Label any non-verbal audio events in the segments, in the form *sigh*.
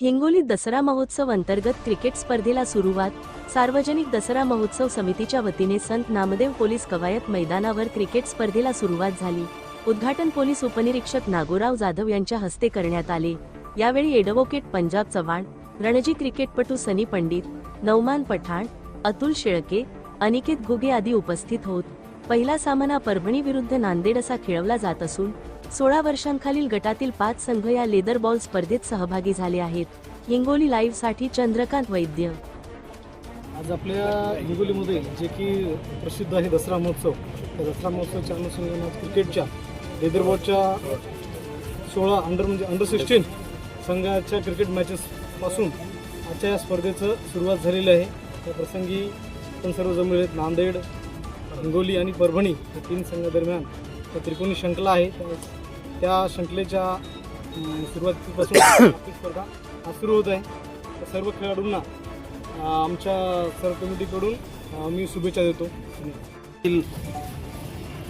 हिंगोली दसरा महोत्सव अंतर्गत क्रिकेट स्पर्धेला सुरुवात सार्वजनिक दसरा महोत्सव समितीच्या वतीने संत नामदेव पोलीस कवायत मैदानावर क्रिकेट स्पर्धेला सुरुवात झाली. उद्घाटन पोलीस उपनिरीक्षक नागोराव जाधव यांच्या हस्ते करण्यात आले. यावेळी एडव्होकेट पंजाब चव्हाण रणजी क्रिकेटपटू सनी पंडित नौमान पठाण अतुल शेळके अनिकेत घुगे आदी उपस्थित होत. पहिला सामना परभणी विरुद्ध नांदेड असा खेळवला जात असून सोळा वर्षांखालील गटातील पाच संघ या लेदर बॉल स्पर्धेत सहभागी झाले आहेत. हिंगोली लाईव्हसाठी चंद्रकांत वैद्य. आज आपल्या हिंगोलीमध्ये जे की प्रसिद्ध आहे दसरा महोत्सव. त्या दसरा महोत्सवाच्या अनुषंगाने आज क्रिकेटच्या लेदरबॉलच्या सोळा अंडर म्हणजे अंडर सिक्स्टीन संघाच्या क्रिकेट मॅचेसपासून आजच्या या स्पर्धेचं सुरुवात झालेली आहे. त्या प्रसंगी आपण सर्व जमलेले आहेत नांदेड हिंगोली आणि परभणी. या तीन संघादरम्यान त्या त्रिकोणी शंकला आहे. त्या- शंकलेच्या सुरुवातीपासून *coughs* आपली स्पर्धा आज सुरू होत आहे. सर्व खेळाडूंना आमच्या सर कमिटीकडून मी शुभेच्छा देतो.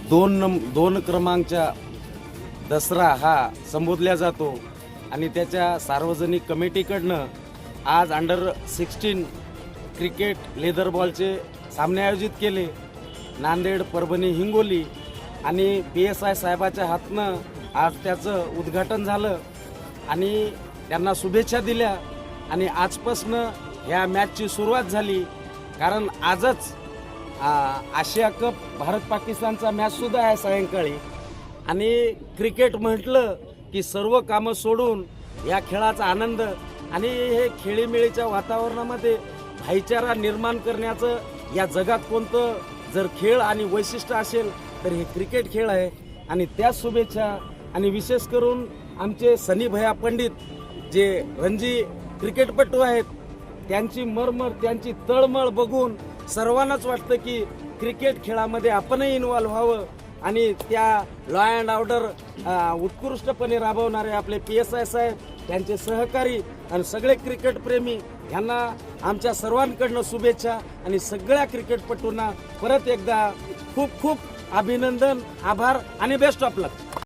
दोन नम दोन क्रमांकच्या दसरा हा संबोधला जातो आणि त्याच्या सार्वजनिक कमिटीकडनं आज अंडर सिक्स्टीन क्रिकेट लेदर बॉलचे सामने आयोजित केले. नांदेड परभणी हिंगोली आणि पी एस आय साहेबाच्या हातनं आज त्याचं उद्घाटन झालं आणि त्यांना शुभेच्छा दिल्या आणि आजपासनं ह्या मॅचची सुरुवात झाली. कारण आजच आशिया कप भारत पाकिस्तानचा मॅचसुद्धा आहे सायंकाळी. आणि क्रिकेट म्हटलं की सर्व कामं सोडून या खेळाचा आनंद आणि हे खेळीमेळीच्या वातावरणामध्ये भाईचारा निर्माण करण्याचं या जगात कोणतं जर खेळ आणि वैशिष्ट्य असेल तर हे क्रिकेट खेळ आहे. आणि त्या शुभेच्छा आणि विशेष करून आमचे सनी भया पंडित जे रणजी क्रिकेटपटू आहेत त्यांची मरमर त्यांची तळमळ बघून सर्वांनाच वाटतं की क्रिकेट खेळामध्ये आपणही इन्व्हॉल्व्ह व्हावं आणि त्या लॉ अँड ऑर्डर उत्कृष्टपणे राबवणारे आपले पी एस आय साहेब त्यांचे सहकारी आणि सगळे क्रिकेटप्रेमी यांना आमच्या सर्वांकडनं शुभेच्छा आणि सगळ्या क्रिकेटपटूंना परत एकदा खूप खूप अभिनंदन आभार आणि बेस्ट ऑफ लक